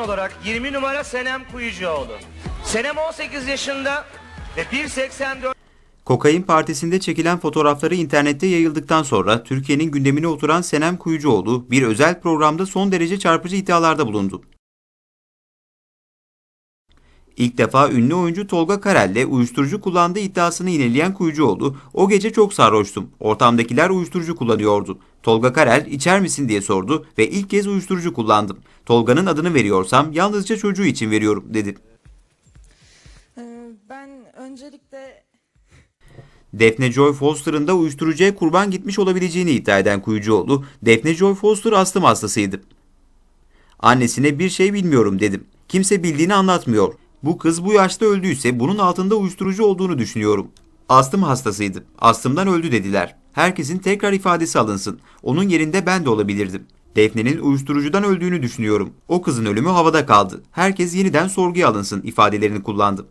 olarak 20 numara Senem Kuyucuoğlu. Senem 18 yaşında ve 1.84 Kokain Partisi'nde çekilen fotoğrafları internette yayıldıktan sonra Türkiye'nin gündemine oturan Senem Kuyucuoğlu bir özel programda son derece çarpıcı iddialarda bulundu. İlk defa ünlü oyuncu Tolga Karel'le uyuşturucu kullandığı iddiasını yineleyen Kuyucuoğlu, o gece çok sarhoştum. Ortamdakiler uyuşturucu kullanıyordu. Tolga Karel içer misin diye sordu ve ilk kez uyuşturucu kullandım. Tolga'nın adını veriyorsam yalnızca çocuğu için veriyorum dedi. Ee, Ben öncelikle Defne Joy Foster'ın da uyuşturucuya kurban gitmiş olabileceğini iddia eden Kuyucuoğlu, Defne Joy Foster astım hastasıydı. Annesine bir şey bilmiyorum dedim. Kimse bildiğini anlatmıyor. Bu kız bu yaşta öldüyse bunun altında uyuşturucu olduğunu düşünüyorum. Astım hastasıydı. Astımdan öldü dediler. Herkesin tekrar ifadesi alınsın. Onun yerinde ben de olabilirdim. Defne'nin uyuşturucudan öldüğünü düşünüyorum. O kızın ölümü havada kaldı. Herkes yeniden sorguya alınsın ifadelerini kullandı.